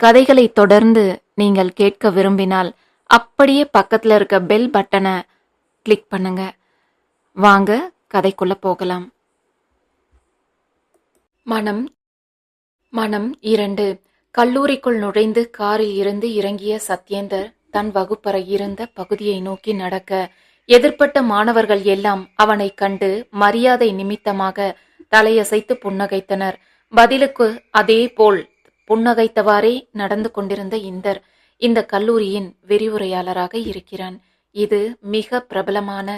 கதைகளை தொடர்ந்து நீங்கள் கேட்க விரும்பினால் அப்படியே பக்கத்தில் இருக்க பெல் பட்டனை கிளிக் பண்ணுங்க. வாங்க கதைக்குள்ள போகலாம். மனம் மனம் இரண்டு. கல்லூரிக்குள் நுழைந்து காரில் இருந்து இறங்கிய சத்யேந்தர் தன் வகுப்பறை இருந்த பகுதியை நோக்கி நடக்க எதிர்ப்பட்ட மாணவர்கள் எல்லாம் அவனை கண்டு மரியாதை நிமித்தமாக தலையசைத்து புன்னகைத்தனர். பதிலுக்கு அதே போல் புன்னகைத்தவாறே நடந்து கொண்டிருந்த இந்தர் இந்த கல்லூரியின் விரிவுரையாளராக இருக்கிறான். இது மிக பிரபலமான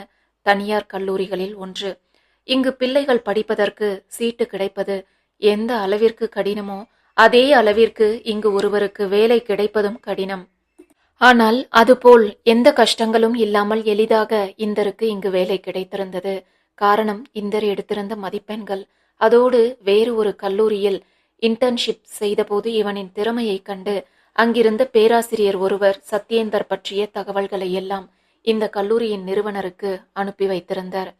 தனியார் கல்லூரிகளில் ஒன்று. இங்கு பிள்ளைகள் படிப்பதற்கு சீட்டு கிடைப்பது எந்த அளவிற்கு கடினமோ அதே அளவிற்கு இங்கு ஒருவருக்கு வேலை கிடைப்பதும் கடினம். ஆனால் அதுபோல் எந்த கஷ்டங்களும் இல்லாமல் எளிதாக இந்தருக்கு இங்கு வேலை கிடைத்திருந்தது. காரணம் இந்தர் எடுத்திருந்த மதிப்பெண்கள். அதோடு வேறு ஒரு கல்லூரியில் இன்டர்ன்ஷிப் செய்தபோது இவனின் திறமையைக் கண்டு அங்கிருந்த பேராசிரியர் ஒருவர் சத்யேந்தர் பற்றிய தகவல்களை எல்லாம் இந்த கல்லூரியின் நிறுவனருக்கு அனுப்பி வைத்திருந்தார்.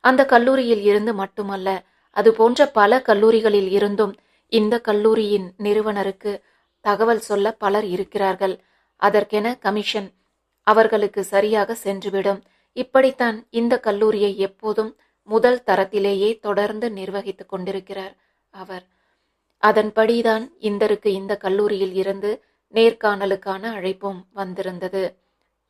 அந்த கல்லூரியில் இருந்து மட்டுமல்ல அது போன்ற பல கல்லூரிகளில் இருந்தும் இந்த கல்லூரியின் நிறுவனருக்கு தகவல் சொல்ல பலர் இருக்கிறார்கள். அதற்கென கமிஷன் அவர்களுக்கு சரியாக சென்றுவிடும். இப்படித்தான் இந்த கல்லூரியை எப்போதும் முதல் தரத்திலேயே தொடர்ந்து நிர்வகித்துக் கொண்டிருக்கிறார் அவர். அதன்படிதான் இந்தருக்கு இந்த கல்லூரியில் இருந்து நேர்காணலுக்கான அழைப்பும் வந்திருந்தது.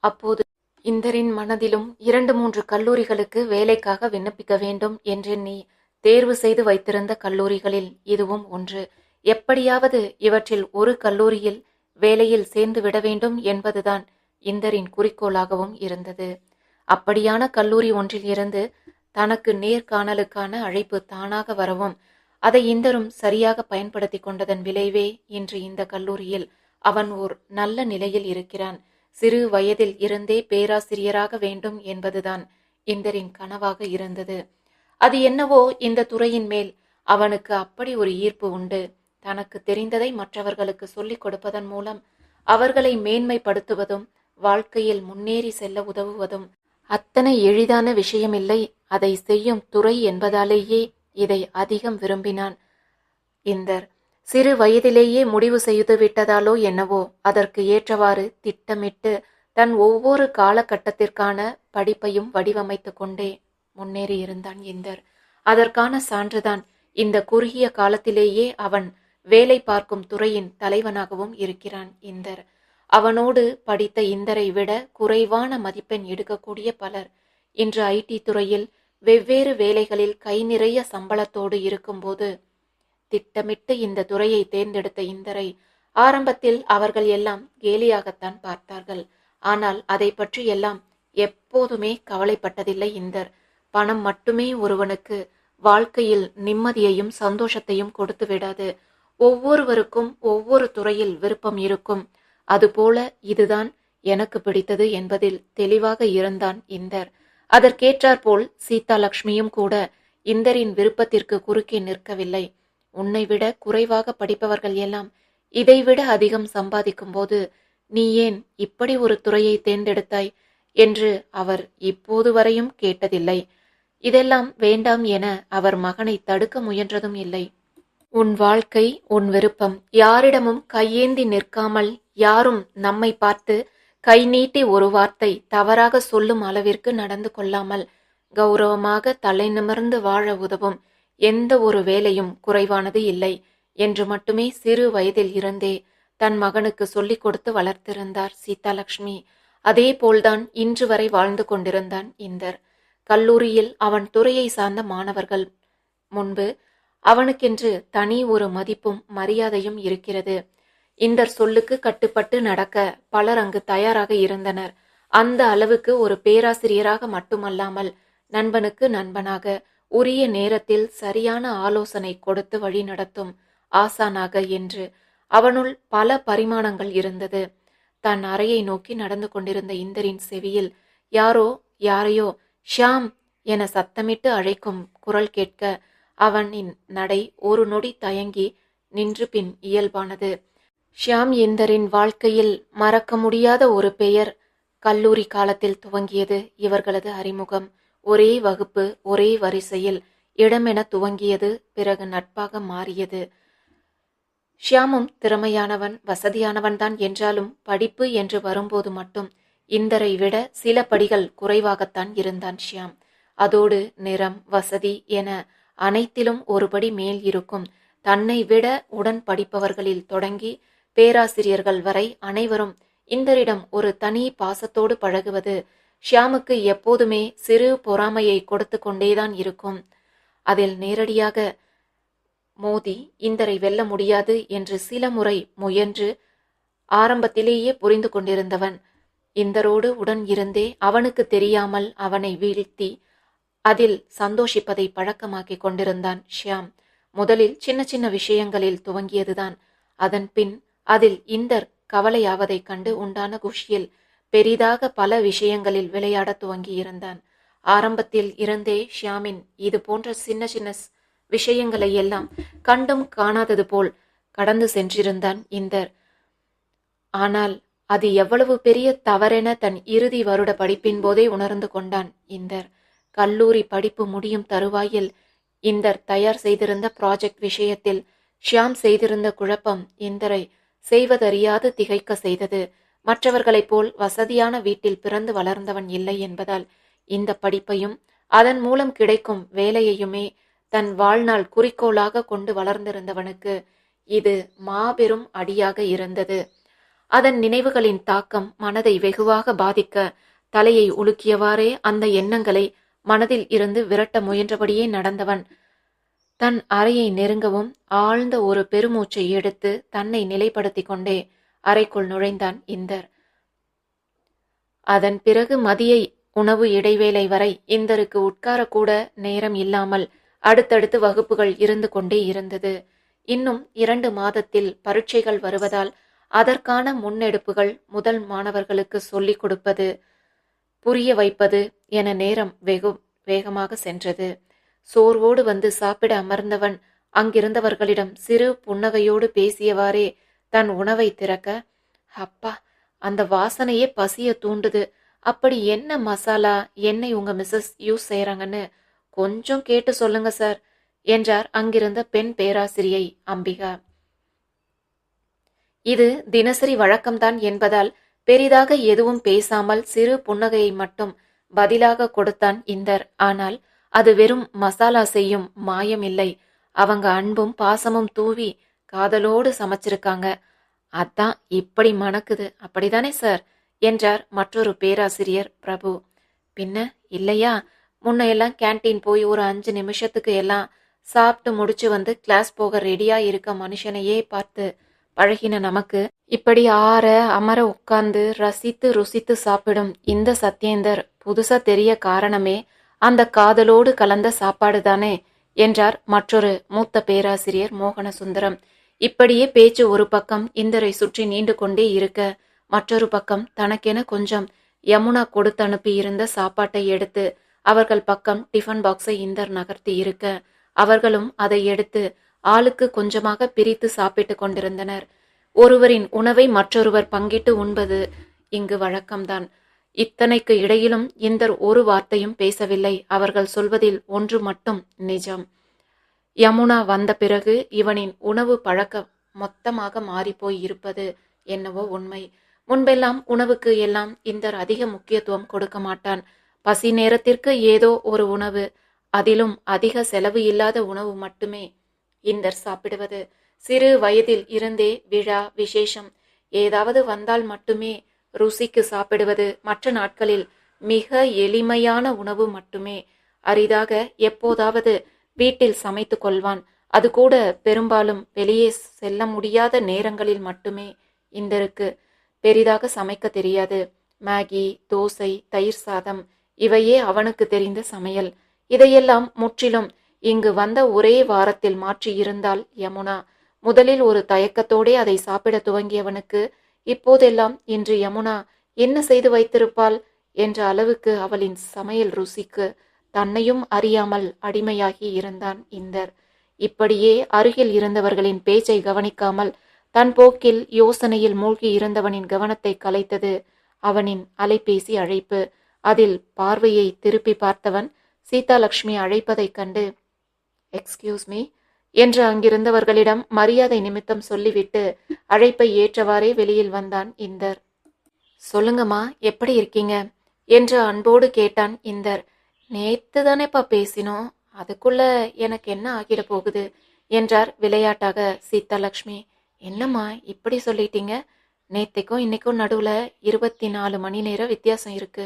அப்போது இந்தரின் மனதிலும் இரண்டு மூன்று கல்லூரிகளுக்கு வேலைக்காக விண்ணப்பிக்க வேண்டும் என்றெண்ணி தேர்வு செய்து வைத்திருந்த கல்லூரிகளில் இதுவும் ஒன்று. எப்படியாவது இவற்றில் ஒரு கல்லூரியில் வேலையில் சேர்ந்து விட வேண்டும் என்பதுதான் இந்தரின் குறிக்கோளாகவும் இருந்தது. அப்படியான கல்லூரி ஒன்றில் இருந்து தனக்கு நேர்காணலுக்கான அழைப்பு தானாக வரவும் அதை இந்தரும் சரியாக பயன்படுத்தி கொண்டதன் விளைவே இன்று இந்த கல்லூரியில் அவன் ஓர் நல்ல நிலையில் இருக்கிறான். சிறு வயதில் இருந்தே பேராசிரியராக வேண்டும் என்பதுதான் இந்தரின் கனவாக இருந்தது. அது என்னவோ இந்த துறையின் மேல் அவனுக்கு அப்படி ஒரு ஈர்ப்பு உண்டு. தனக்கு தெரிந்ததை மற்றவர்களுக்கு சொல்லிக் கொடுப்பதன் மூலம் அவர்களை மேன்மைப்படுத்துவதும் வாழ்க்கையில் முன்னேறி செல்ல உதவுவதும் அத்தனை எளிதான விஷயமில்லை. அதை செய்யும் துறை என்பதாலேயே இதை அதிகம் விரும்பினான். இந்தர் சிறு வயதிலேயே முடிவு செய்து விட்டதாலோ என்னவோ அதற்கு ஏற்றவாறு திட்டமிட்டு தன் ஒவ்வொரு காலகட்டத்திற்கான படிப்பையும் வடிவமைத்து கொண்டே முன்னேறியிருந்தான் இந்தர். அதற்கான சான்றுதான் இந்த குறுகிய காலத்திலேயே அவன் வேலை பார்க்கும் துறையின் தலைவனாகவும் இருக்கிறான் இந்தர். அவனோடு படித்த இந்தரை விட குறைவான மதிப்பெண் எடுக்கக்கூடிய பலர் இன்று ஐடி துறையில் வெவ்வேறு வேலைகளில் கை நிறைய சம்பளத்தோடு இருக்கும்போது திட்டமிட்டு இந்த துறையை தேர்ந்தெடுத்த இந்தரை ஆரம்பத்தில் அவர்கள் எல்லாம் கேலியாகத்தான் பார்த்தார்கள். ஆனால் அதை பற்றி எல்லாம் எப்போதுமே கவலைப்பட்டதில்லை இந்தர். பணம் மட்டுமே ஒருவனுக்கு வாழ்க்கையில் நிம்மதியையும் சந்தோஷத்தையும் கொடுத்து விடாது. ஒவ்வொருவருக்கும் ஒவ்வொரு துறையில் விருப்பம் இருக்கும். அதுபோல இதுதான் எனக்கு பிடித்தது என்பதில் தெளிவாக இருந்தான் இந்தர். அதற்கேற்றாற்போல் சீதா லக்ஷ்மியும் கூட இந்தரின் விருப்பத்திற்கு குறுக்கே நிற்கவில்லை. உன்னை விட குறைவாக படிப்பவர்கள் எல்லாம் இதைவிட அதிகம் சம்பாதிக்கும் போது நீ ஏன் இப்படி ஒரு துறையை தேர்ந்தெடுத்தாய் என்று அவர் இப்போது வரையும் கேட்டதில்லை. இதெல்லாம் வேண்டாம் என அவர் மகனை தடுக்க முயன்றதும் இல்லை. உன் வாழ்க்கை உன் விருப்பம் யாரிடமும் கையேந்தி நிற்காமல் யாரும் நம்மை பார்த்து கை நீட்டி ஒரு வார்த்தை தவறாக சொல்லும் அளவிற்கு நடந்து கொள்ளாமல் கௌரவமாக தலை நிமிர்ந்து வாழ உதவும் எந்த ஒரு வேலையும் குறைவானது இல்லை என்று மட்டுமே சிறு வயதில் இருந்தே தன் மகனுக்கு சொல்லிக் கொடுத்து வளர்த்திருந்தார் சீதாலட்சுமி அதே போல்தான் இன்று வரை வாழ்ந்து கொண்டிருந்தான் இந்தர். கல்லூரியில் அவன் துறையை சார்ந்த மாணவர்கள் முன்பு அவனுக்கென்று தனி ஒரு மதிப்பும் மரியாதையும் இருக்கிறது. இந்தர் சொல்லுக்கு கட்டுப்பட்டு நடக்க பலர் அங்கு தயாராக இருந்தனர். அந்த அளவுக்கு ஒரு பேராசிரியராக மட்டுமல்லாமல் நண்பனுக்கு நண்பனாக உரிய நேரத்தில் சரியான ஆலோசனை கொடுத்து வழிநடத்தும் ஆசானாக என்று அவனுள் பல பரிமாணங்கள் இருந்தது. தன் அறையை நோக்கி நடந்து கொண்டிருந்த இந்தரின் செவியில் யாரோ யாரையோ ஷியாம் என சத்தமிட்டு அழைக்கும் குரல் கேட்க அவனின் நடை ஒரு நொடி தயங்கி நின்று பின் இயல்பானது. ஷியாம் இந்தரின் வாழ்க்கையில் மறக்க முடியாத ஒரு பெயர் கல்லூரி காலத்தில் துவங்கியது இவர்களது அறிமுகம். ஒரே வகுப்பு ஒரே வரிசையில் இடமென துவங்கியது பிறகு நட்பாக மாறியது. ஷியாமும் திறமையானவன் வசதியானவன்தான் என்றாலும் படிப்பு என்று வரும்போது மட்டும் இந்தரை விட சில படிகள் குறைவாகத்தான் இருந்தான் ஷியாம். அதோடு நிறம் வசதி என அனைத்திலும் ஒருபடி மேல் இருக்கும். தன்னை விட உடன் படிப்பவர்களில் தொடங்கி பேராசிரியர்கள் வரை அனைவரும் இந்தரிடம் ஒரு தனி பாசத்தோடு பழகுவது ஷியாமுக்கு எப்போதுமே சிறு பொறாமையை கொடுத்து கொண்டேதான் இருக்கும். அதில் நேரடியாக மோதி இந்தரை வெல்ல முடியாது என்று சில முறை முயன்று ஆரம்பத்திலேயே புரிந்து கொண்டிருந்தவன். இந்தரோடு உடன் இருந்தே அவனுக்கு தெரியாமல் அவனை வீழ்த்தி அதில் சந்தோஷிப்பதை பழக்கமாக்கிக் கொண்டிருந்தான் ஷியாம். முதலில் சின்ன சின்ன விஷயங்களில் துவங்கியதுதான். அதன் பின் அதில் இந்தர் கவலையாவதைக் கண்டு உண்டான குஷியில் பெரிதாக பல விஷயங்களில் விளையாடத் துவங்கியிருந்தான். ஆரம்பத்தில் இருந்தே ஷியாமின் இது போன்ற சின்ன சின்ன ஸ்- விஷயங்களை எல்லாம் கண்டும் காணாதது போல் கடந்து சென்றிருந்தான் இந்தர். ஆனால் அது எவ்வளவு பெரிய தவறென தன் இறுதி வருட படிப்பின் போதே உணர்ந்து கொண்டான் இந்தர். கல்லூரி படிப்பு முடியும் தருவாயில் இந்தர் தயார் செய்திருந்த ப்ராஜெக்ட் விஷயத்தில் ஷியாம் செய்திருந்த குழப்பம் இந்தரை செய்வதறியாது திகைக்க செய்தது. மற்றவர்களைப் போல் வசதியான வீட்டில் பிறந்து வளர்ந்தவன் இல்லை என்பதால் இந்த படிப்பையும் அதன் மூலம் கிடைக்கும் வேலையையுமே தன் வாழ்நாள் குறிக்கோளாக கொண்டு வளர்ந்திருந்தவனுக்கு இது மாபெரும் அடியாக இருந்தது. அதன் நினைவுகளின் தாக்கம் மனதை வெகுவாக பாதிக்க தலையை உலுக்கியவாறே அந்த எண்ணங்களை மனதில் இருந்து விரட்ட முயன்றபடியே நடந்தவன் தன் அறையை நெருங்கவும் ஆழ்ந்த ஒரு பெருமூச்சை எடுத்து தன்னை நிலைப்படுத்திக் கொண்டே அறைக்குள் நுழைந்தான் இந்தர். அதன் பிறகு மதியை உணவு இடைவேளை வரை இந்தருக்கு உட்காரக்கூட நேரம் இல்லாமல் அடுத்தடுத்து வகுப்புகள் இருந்து கொண்டே இருந்தது. இன்னும் இரண்டு மாதத்தில் பரீட்சைகள் வருவதால் அதற்கான முன்னெடுப்புகள் முதல் மாணவர்களுக்கு சொல்லிக் கொடுப்பது புரிய வைப்பது என நேரம் வெகு வேகமாக சென்றது. சோர்வோடு வந்து சாப்பிட அமர்ந்தவன் அங்கிருந்தவர்களிடம் சிறு புன்னகையோடு பேசியவாறே தன் உணவை திறக்க அப்பா அந்த வாசனையே பசிய தூண்டுது. அப்படி என்ன மசாலா எண்ணெய் உங்க மிஸ்ஸஸ் யூஸ் செய்யறாங்கன்னு கொஞ்சம் கேட்டு சொல்லுங்க சார் என்றார் அங்கிருந்த பெண் பேராசிரியை அம்பிகா. இது தினசரி வழக்கம்தான் என்பதால் பெரிதாக எதுவும் பேசாமல் சிறு புன்னகையை மட்டும் பதிலாக கொடுத்தான் இந்தர். ஆனால் அது வெறும் மசாலா செய்யும் மாயம் இல்லை. அவங்க அன்பும் பாசமும் தூவி காதலோடு சமைச்சிருக்காங்க. அதான் இப்படி மணக்குது. அப்படிதானே சார்? என்றார் மற்றொரு பேராசிரியர் பிரபு. பின்ன இல்லையா? முன்னையெல்லாம் கேன்டீன் கேண்டீன் போய் ஒரு அஞ்சு நிமிஷத்துக்கு எல்லாம் சாப்பிட்டு முடிச்சு வந்து கிளாஸ் போக ரெடியா இருக்க மனுஷனையே பார்த்து பழகின நமக்கு இப்படி ஆற அமர உட்கார்ந்து ரசித்து ருசித்து சாப்பிடும் இந்த சத்யேந்தர் புதுசா தெரிய காரணமே அந்த காதலோடு கலந்த சாப்பாடு தானே என்றார் மற்றொரு மூத்த பேராசிரியர் மோகனசுந்தரம். இப்படியே பேச்சு ஒரு பக்கம் இந்தரை சுற்றி நீண்டு கொண்டே இருக்க மற்றொரு பக்கம் தனக்கென கொஞ்சம் யமுனா கொடுத்து அனுப்பியிருந்த சாப்பாட்டை எடுத்து அவர்கள் பக்கம் டிஃபன் பாக்ஸை இந்தர் நகர்த்தி இருக்க அவர்களும் அதை எடுத்து ஆளுக்கு கொஞ்சமாக பிரித்து சாப்பிட்டு கொண்டிருந்தனர். ஒருவரின் உணவை மற்றொருவர் பங்கிட்டு உண்பது இங்கு வழக்கம்தான். இத்தனைக்கு இடையிலும் இந்தர் ஒரு வார்த்தையும் பேசவில்லை. அவர்கள் சொல்வதில் ஒன்று மட்டும் நிஜம். யமுனா வந்த பிறகு இவனின் உணவு பழக்கம் மொத்தமாக மாறிப்போய் இருப்பது என்னவோ உண்மை. முன்பெல்லாம் உணவுக்கு எல்லாம் இந்தர் அதிக முக்கியத்துவம் கொடுக்க மாட்டான். பசி நேரத்திற்கு ஏதோ ஒரு உணவு அதிலும் அதிக செலவு இல்லாத உணவு மட்டுமே இந்தர் சாப்பிடுவது. சிறு வயதில் இருந்தே விழா விசேஷம் ஏதாவது வந்தால் மட்டுமே ருசிக்கு சாப்பிடுவது மற்ற நாட்களில் மிக எளிமையான உணவு மட்டுமே. அரிதாக எப்போதாவது வீட்டில் சமைத்து கொள்வான். அது கூட பெரும்பாலும் வெளியே செல்ல முடியாத நேரங்களில் மட்டுமே இந்தருக்கு. பெரிதாக சமைக்க தெரியாது. மேகி தோசை தயிர் சாதம் இவையே அவனுக்கு தெரிந்த சமையல். இதையெல்லாம் முற்றிலும் இங்கு வந்த ஒரே வாரத்தில் மாற்றியிருந்தால் யமுனா. முதலில் ஒரு தயக்கத்தோடே அதை சாப்பிட துவங்கியவனுக்கு இப்போதெல்லாம் இன்று யமுனா என்ன செய்து வைத்திருப்பாள் என்ற அளவுக்கு அவளின் சமையல் ருசிக்கு தன்னையும் அறியாமல் அடிமையாகி இருந்தான் இந்தர். இப்படியே அருகில் இருந்தவர்களின் பேச்சை கவனிக்காமல் தன் போக்கில் யோசனையில் மூழ்கி இருந்தவனின் கவனத்தை கலைத்தது அவனின் அலைபேசி அழைப்பு. அதில் பார்வையை திருப்பி பார்த்தவன் சீதாலட்சுமி அழைப்பதைக் கண்டு எக்ஸ்கியூஸ் மீ என்று அங்கிருந்தவர்களிடம் மரியாதை நிமித்தம் சொல்லிவிட்டு அழைப்பை ஏற்றவாறே வெளியில் வந்தான் இந்தர். சொல்லுங்கம்மா எப்படி இருக்கீங்க? என்று அன்போடு கேட்டான் இந்தர். நேத்து தானேப்பா பேசினோம். அதுக்குள்ள எனக்கு என்ன ஆகிட போகுது? என்றார் விளையாட்டாக சீதாலட்சுமி என்னம்மா இப்படி சொல்லிட்டீங்க? நேத்தைக்கும் இன்னைக்கும் நடுவுல இருபத்தி நாலு மணி நேரம் வித்தியாசம் இருக்கு.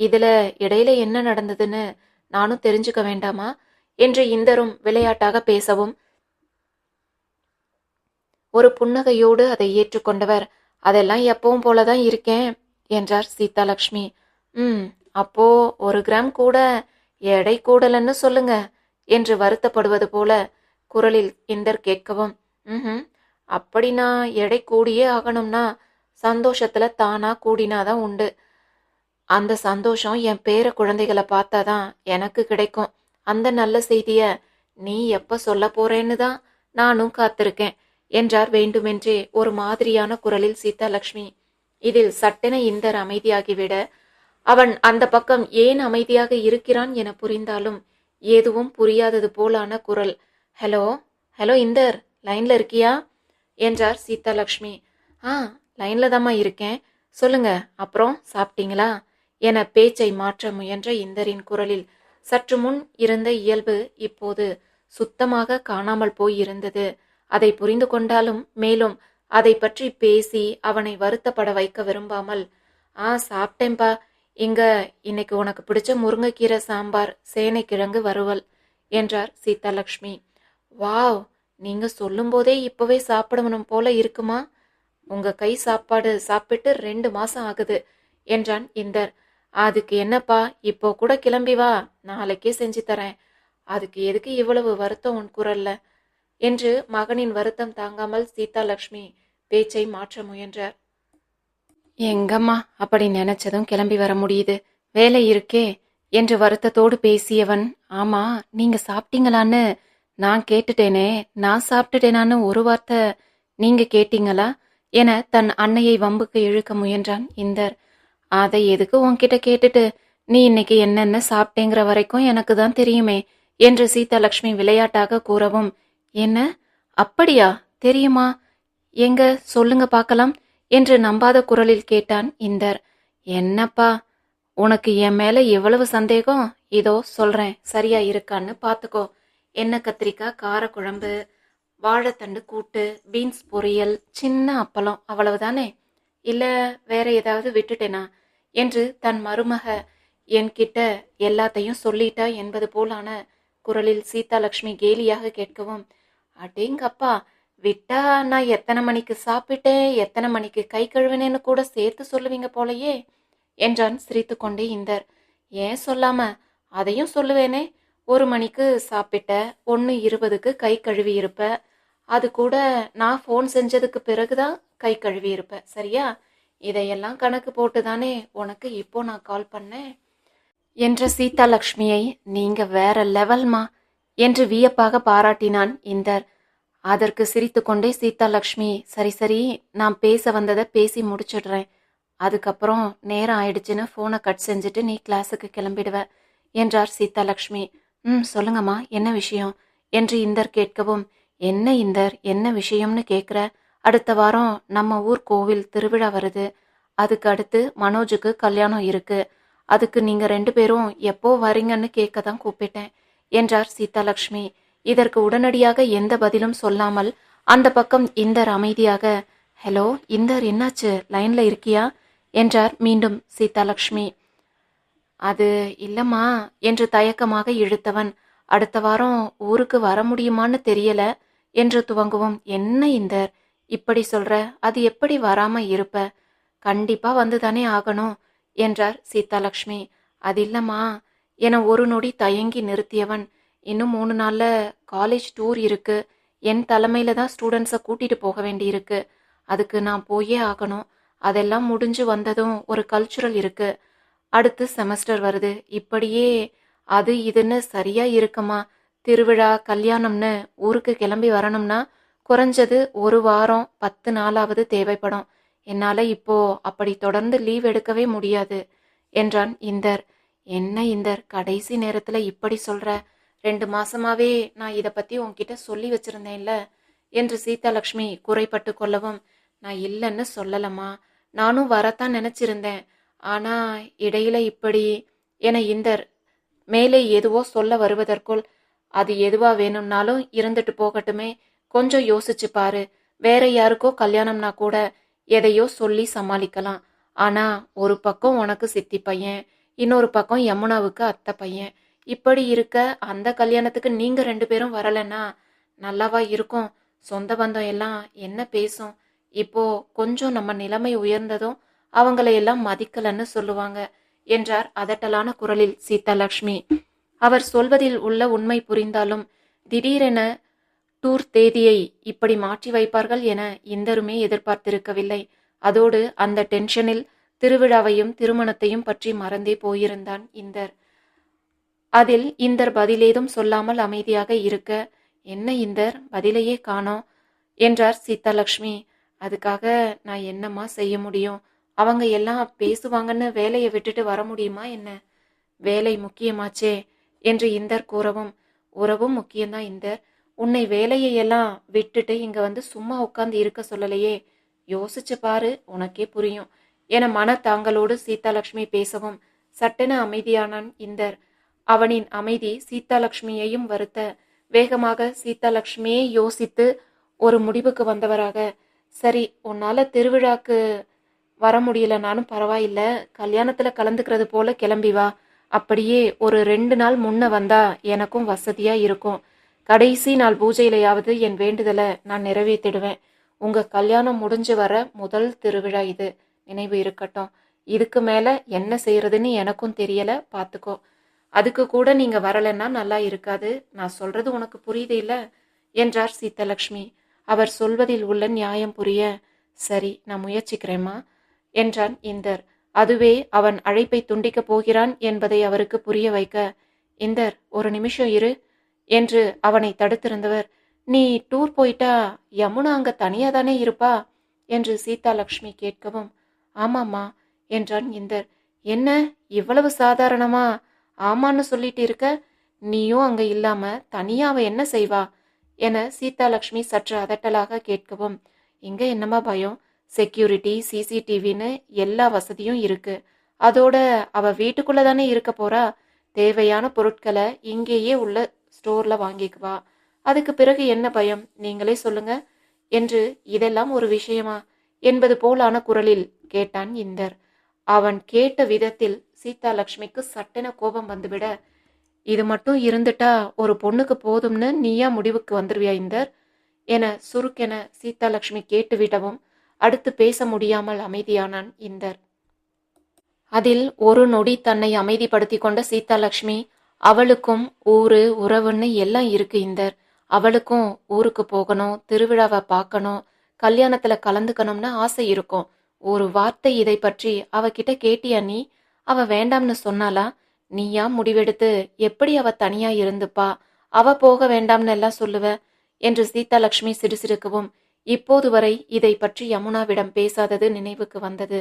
இதுல இடையில என்ன நடந்ததுன்னு நானும் தெரிஞ்சுக்க வேண்டாமா? என்று இந்தரும் விளையாட்டாக பேசவும். ஒரு புன்னகையோடு அதை ஏற்றுக்கொண்டவர் அதெல்லாம் எப்பவும் போலதான் இருக்கேன் என்றார் சீதாலட்சுமி ம் அப்போ ஒரு கிராம் கூட எடை கூடலன்னு சொல்லுங்க என்று வருத்தப்படுவது போல குரலில் இந்தர் கேட்கவும். ம் அப்படி நான் எடை கூடியே ஆகணும்னா சந்தோஷத்துல தானா கூடினாதான் உண்டு. அந்த சந்தோஷம் என் பேர குழந்தைகளை பார்த்தாதான் எனக்கு கிடைக்கும். அந்த நல்ல செய்திய நீ எப்ப சொல்ல போறேன்னு தான் நானும் காத்திருக்கேன் என்றார் வேண்டுமென்றே ஒரு மாதிரியான குரலில் சீதாலட்சுமி இதில் சட்டென இந்தர் அமைதியாகிவிட அவன் அந்த பக்கம் ஏன் அமைதியாக இருக்கிறான் என புரிந்தாலும் எதுவும் புரியாதது போலான குரல் ஹலோ ஹலோ இந்தர் லைன்ல இருக்கியா? என்றார் சீதாலட்சுமி ஆ லைன்ல தாம்மா இருக்கேன் சொல்லுங்க அப்புறம் சாப்பிட்டீங்களா? என பேச்சை மாற்ற முயன்ற இந்தரின் குரலில் சற்று முன் இருந்த இயல்பு இப்போது சுத்தமாக காணாமல் போயிருந்தது. அதை புரிந்து கொண்டாலும் மேலும் அதை பற்றி பேசி அவனை வருத்தப்பட வைக்க விரும்பாமல் ஆ சாப்பிட்டேன்பா. இங்க இன்னைக்கு உனக்கு பிடிச்ச முருங்கைக்கீரை சாம்பார் சேனைக்கிழங்கு வறுவல் என்றார் சீதாலட்சுமி வாவ் நீங்க சொல்லும்போதே இப்பவே சாப்பிடணும் போல இருக்குமா? உங்க கை சாப்பாடு சாப்பிட்டு ரெண்டு மாசம் ஆகுது என்றான் இந்தர். அதுக்கு என்னப்பா இப்போ கூட கிளம்பி வா நாளைக்கே செஞ்சு தரேன். அதுக்கு எதுக்கு இவ்வளவு வருத்தம் உன் குரல்ல? என்று மகனின் வருத்தம் தாங்காமல் சீதாலட்சுமி பேச்சை மாற்ற முயன்றார். எங்கம்மா அப்படி நினைச்சதும் கிளம்பி வர முடியுது. வேலை இருக்கே என்று வருத்தத்தோடு பேசியவன் ஆமா நீங்க சாப்பிட்டீங்களான்னு நான் கேட்டுட்டேனே நான் சாப்பிட்டுட்டேனான்னு ஒரு வார்த்தை நீங்க கேட்டீங்களா? என தன் அன்னையை வம்புக்கு இழுக்க முயன்றான் இந்தர். அதை எதுக்கு உன்கிட்ட கேட்டுட்டு நீ இன்னைக்கு என்னென்ன சாப்பிட்டேங்கிற வரைக்கும் எனக்கு தான் தெரியுமே என்று சீதாலட்சுமி விளையாட்டாக கூறவும். என்ன? அப்படியா? தெரியுமா? எங்க? சொல்லுங்க பார்க்கலாம் என்று நம்பாத குரலில் கேட்டான் இந்தர். என்னப்பா? உனக்கு என் மேல எவ்வளவு சந்தேகம்? இதோ சொல்றேன் சரியா இருக்கான்னு பாத்துக்கோ. என்ன கத்திரிக்காய் காரக்குழம்பு வாழைத்தண்டு கூட்டு பீன்ஸ் பொரியல் சின்ன அப்பளம் அவ்வளவுதானே? இல்ல வேற ஏதாவது விட்டுட்டேனா? என்று தன் மருமக என்கிட்ட எல்லாத்தையும் சொல்லிட்டா என்பது போலான குரலில் சீதாலட்சுமி கேலியாக கேட்கவும் அடேங்கப்பா விட்டா நான் எத்தனை மணிக்கு சாப்பிட்டேன் எத்தனை மணிக்கு கை கழுவினேன்னு கூட சேர்த்து சொல்லுவீங்க போலயே என்றான் சிரித்துக்கொண்டே இந்தர். ஏன் சொல்லாம? அதையும் சொல்லுவேனே. ஒரு மணிக்கு சாப்பிட்ட ஒன்று இருபதுக்கு கை கழுவி இருப்ப அது கூட நான் ஃபோன் செஞ்சதுக்கு பிறகுதான் கை கழுவி இருப்ப சரியா? இதையெல்லாம் கணக்கு போட்டுதானே உனக்கு இப்போ நான் கால் பண்ணேன்? என்ற சீதாலட்சுமியை நீங்க வேற லெவல்மா என்று வியப்பாக பாராட்டினான் இந்தர். அதற்கு சிரித்துக்கொண்டே சீதாலட்சுமி சரி சரி நான் பேச வந்ததை பேசி முடிச்சிடுறேன். அதுக்கப்புறம் நேரம் ஆயிடுச்சுன்னு ஃபோனை கட் செஞ்சுட்டு நீ கிளாஸுக்கு கிளம்பிடுவ என்றார் சீதாலட்சுமி ம் சொல்லுங்கம்மா என்ன விஷயம்? என்று இந்தர் கேட்கவும் என்ன இந்தர் என்ன விஷயம்னு கேட்குற அடுத்த வாரம் நம்ம ஊர் கோவில் திருவிழா வருது. அதுக்கு அடுத்து மனோஜுக்கு கல்யாணம் இருக்கு. அதுக்கு நீங்க ரெண்டு பேரும் எப்போ வரீங்கன்னு கேட்க தான் கூப்பிட்டேன் என்றார் சீதாலட்சுமி இதற்கு உடனடியாக எந்த பதிலும் சொல்லாமல் அந்த பக்கம் இந்தர் அமைதியாக ஹலோ இந்தர் என்னாச்சு? லைன்ல இருக்கியா? என்றார் மீண்டும் சீதாலட்சுமி அது இல்லம்மா என்று தயக்கமாக இழுத்தவன் அடுத்த வாரம் ஊருக்கு வர முடியுமான்னு தெரியல என்று துவங்கவும் என்ன இந்தர்? இப்படி சொல்ற அது எப்படி வராம இருப்ப? கண்டிப்பா வந்துதானே ஆகணும் என்றார் சீதாலட்சுமி அது இல்லம்மா என ஒரு நொடி தயங்கி நிறுத்தியவன். இன்னும் மூணு நாள்ல காலேஜ் டூர் இருக்கு. என் தலைமையில தான் ஸ்டூடெண்ட்ஸை கூட்டிட்டு போக வேண்டியிருக்கு. அதுக்கு நான் போயே ஆகணும். அதெல்லாம் முடிஞ்சு வந்ததும் ஒரு கல்ச்சுரல் இருக்கு. அடுத்து செமஸ்டர் வருது. இப்படியே அது இதுன்னு சரியா இருக்குமா? திருவிழா கல்யாணம்னு ஊருக்கு கிளம்பி வரணும்னா குறைஞ்சது ஒரு வாரம் பத்து நாளாவது தேவைப்படும். என்னால் இப்போ அப்படி தொடர்ந்து லீவ் எடுக்கவே முடியாது என்றான் இந்தர். என்ன இந்தர் கடைசி நேரத்தில் இப்படி சொல்கிற ரெண்டு மாசமாவே நான் இதை பற்றி உன்கிட்ட சொல்லி வச்சிருந்தேன்ல என்று சீதாலட்சுமி குறைப்பட்டு கொள்ளவும் நான் இல்லைன்னு சொல்லலம்மா. நானும் வரத்தான் நினச்சிருந்தேன். ஆனால் இடையில இப்படி என இந்தர் மேலே எதுவோ சொல்ல வருவதற்குள் அது எதுவாக வேணும்னாலும் இருந்துட்டு போகட்டுமே கொஞ்சம் யோசிச்சு பாரு. வேற யாருக்கோ கல்யாணம்னா கூட எதையோ சொல்லி சமாளிக்கலாம். ஆனா ஒரு பக்கம் உனக்கு சித்தி பையன் இன்னொரு பக்கம் யமுனாவுக்கு அத்தை பையன். இப்படி இருக்க அந்த கல்யாணத்துக்கு நீங்க ரெண்டு பேரும் வரலன்னா நல்லாவா இருக்கும். சொந்த பந்தம் எல்லாம் என்ன பேசும்? இப்போ கொஞ்சம் நம்ம நிலைமை உயர்ந்ததும் அவங்களையெல்லாம் எல்லாம் மதிக்கலன்னு சொல்லுவாங்க என்றார் அதட்டலான குரலில் சீதாலட்சுமி அவர் சொல்வதில் உள்ள உண்மை புரிந்தாலும் திடீரென டூர் தேதியை இப்படி மாற்றி வைப்பார்கள் என இந்தருமே எதிர்பார்த்திருக்கவில்லை. அதோடு அந்த டென்ஷனில் திருவிழாவையும் திருமணத்தையும் பற்றி மறந்தே போயிருந்தான் இந்தர். அதில் இந்தர் பதிலேதும் சொல்லாமல் அமைதியாக இருக்க என்ன இந்தர் பதிலையே காணோம் என்றார் சீதாலட்சுமி அதுக்காக நான் என்னம்மா செய்ய முடியும்? அவங்க எல்லாம் பேசுவாங்கன்னு வேலையை விட்டுட்டு வர முடியுமா என்ன? வேலை முக்கியமாச்சே என்று இந்தர் கூறவும். உறவும் முக்கியம்தான் இந்தர். உன்னை வேலையை எல்லாம் விட்டுட்டு இங்க வந்து சும்மா உட்கார்ந்து இருக்க சொல்லலையே. யோசிச்சு பாரு உனக்கே புரியும். என மனத்தாங்களோடு சீதாலட்சுமி பேசவும் சட்டென அமைதியானான் இந்தர். அவனின் அமைதி சீதாலட்சுமியையும் வருத்த. வேகமாக சீதாலட்சுமியே யோசித்து ஒரு முடிவுக்கு வந்தவராக. சரி உன்னால திருவிழாக்கு வர முடியலனாலும் பரவாயில்ல. கல்யாணத்துல கலந்துக்கிறது போல கிளம்பி வா. அப்படியே ஒரு ரெண்டு நாள் முன்ன வந்தா எனக்கும் வசதியா இருக்கும். கடைசி நாள் பூஜையிலையாவது என் வேண்டுதலை நான் நிறைவேற்றிடுவேன். உங்கள் கல்யாணம் முடிஞ்சு வர முதல் திருவிழா இது. நினைவு இருக்கட்டும். இதுக்கு மேலே என்ன செய்யறதுன்னு எனக்கும் தெரியலை. பார்த்துக்கோ அதுக்கு கூட நீங்கள் வரலைன்னா நல்லா இருக்காது. நான் சொல்கிறது உனக்கு புரியுது இல்லை? என்றார் சீத்தலக்ஷ்மி. அவர் சொல்வதில் உள்ள நியாயம் புரிய சரி நான் முயற்சிக்கிறேம்மா என்றான் இந்தர். அதுவே அவன் அழைப்பை துண்டிக்கப் போகிறான் என்பதை அவருக்கு புரிய வைக்க. இந்தர் ஒரு நிமிஷம் இரு. என்று அவனை தடுத்திருந்தவர். நீ டூர் போயிட்டா யமுனா அங்க தனியா தானே இருப்பா? என்று சீதாலட்சுமி கேட்கவும். ஆமாம்மா என்றான் இந்தர். என்ன இவ்வளவு சாதாரணமா? ஆமான்னு சொல்லிட்டு இருக்க? நீயும் அங்க இல்லாம தனியா அவ என்ன செய்வா? என சீதாலட்சுமி சற்று அதட்டலாக கேட்கவும். இங்க என்னமா பயம்? செக்யூரிட்டி சிசிடிவின்னு எல்லா வசதியும் இருக்கு. அதோட அவ வீட்டுக்குள்ள தானே இருக்க போறா? தேவையான பொருட்களை இங்கேயே உள்ள ஸ்டோர்ல வாங்கிக்குவா அதுக்கு பிறகு என்ன பயம்? நீங்களே சொல்லுங்க. என்று இதெல்லாம் ஒரு விஷயமா? என்பது போலான குரலில் கேட்டான் இந்தர். அவன் கேட்ட விதத்தில் சீதாலட்சுமிக்கு சட்டென கோபம் வந்துவிட இது மட்டும் இருந்துட்டா ஒரு பொண்ணுக்கு போதும்னு நீயா முடிவுக்கு வந்துருவியா இந்தர்? என சுருக்கென சீதாலட்சுமி கேட்டுவிடவும் அடுத்து பேச முடியாமல் அமைதியானான் இந்தர். அதில் ஒரு நொடி தன்னை அமைதிப்படுத்தி கொண்ட சீதாலட்சுமி அவளுக்கும் ஊரு உறவுன்னு எல்லாம் இருக்கு இந்தர். அவளுக்கும் ஊருக்கு போகணும் திருவிழாவை பார்க்கணும் கல்யாணத்துல கலந்துக்கணும்னு ஆசை இருக்கும். ஒரு வார்த்தை இதை பற்றி அவகிட்ட கேட்டியா நீ? அவ வேண்டாம்னு சொன்னாலா நீயா முடிவெடுத்து எப்படி அவ தனியா இருந்துப்பா? அவ போக வேண்டாம்னு எல்லாம் சொல்லுவ? என்று சீதாலட்சுமி சிடுசிடுக்கவும் இப்போது வரை இதை பற்றி யமுனாவிடம் பேசாதது நினைவுக்கு வந்தது.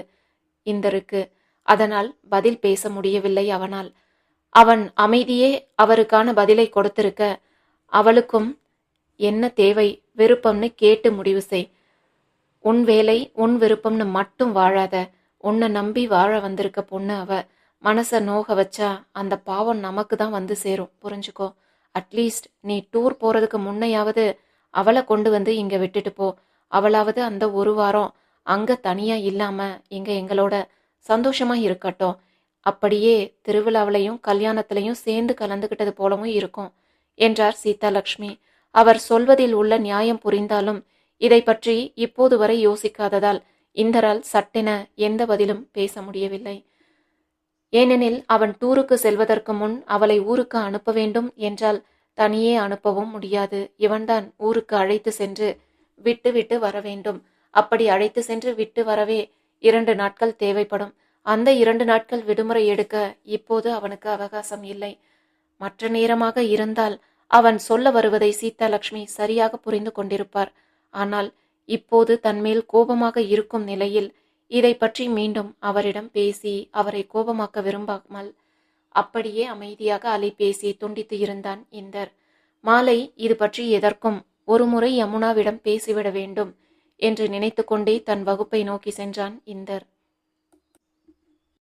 இந்தருக்கு அதனால் பதில் பேச முடியவில்லை அவனால். அவன் அமைதியே அவருக்கான பதிலை கொடுத்திருக்க அவளுக்கும் என்ன தேவை? விருப்பம்னு கேட்டு முடிவு செய். உன் வேலை உன் விருப்பம்னு மட்டும் வாழாத. உன்னை நம்பி வாழ வந்திருக்க பொண்ணு அவ. மனசை நோக வச்சா அந்த பாவம் நமக்கு தான் வந்து சேரும். புரிஞ்சுக்கோ? அட்லீஸ்ட் நீ டூர் போறதுக்கு முன்னையாவது அவளை கொண்டு வந்து இங்க விட்டுட்டு போ. அவளாவது அந்த ஒரு வாரம் அங்க தனியா இல்லாம இங்க எங்களோட சந்தோஷமா இருக்கட்டும். அப்படியே திருவிழாவிலையும் கல்யாணத்திலையும் சேர்ந்து கலந்துகிட்டது போலவும் இருக்கும் என்றார் சீதாலட்சுமி அவர் சொல்வதில் உள்ள நியாயம் புரிந்தாலும் இதை பற்றி இப்போது வரை யோசிக்காததால் இந்தரால் சட்டென எந்த பதிலும் பேச முடியவில்லை. ஏனெனில் அவன் டூருக்கு செல்வதற்கு முன் அவளை ஊருக்கு அனுப்ப வேண்டும் என்றால் தனியே அனுப்பவும் முடியாது. இவன்தான் ஊருக்கு அழைத்து சென்று விட்டு விட்டு வர வேண்டும். அப்படி அழைத்து சென்று விட்டு வரவே இரண்டு நாட்கள் தேவைப்படும். அந்த இரண்டு நாட்கள் விடுமுறை எடுக்க இப்போது அவனுக்கு அவகாசம் இல்லை. மற்ற நேரமாக இருந்தால் அவன் சொல்ல வருவதை சீதாலட்சுமி சரியாக புரிந்து கொண்டிருப்பார். ஆனால் இப்போது தன்மேல் கோபமாக இருக்கும் நிலையில் இதை பற்றி மீண்டும் அவரிடம் பேசி அவரை கோபமாக்க விரும்பாமல் அப்படியே அமைதியாக அலைபேசி துண்டித்து இருந்தான் இந்தர். மாலை இது பற்றி எதற்கும் ஒருமுறை யமுனாவிடம் பேசிவிட வேண்டும் என்று நினைத்துக்கொண்டே தன் வகுப்பை நோக்கி சென்றான் இந்தர்.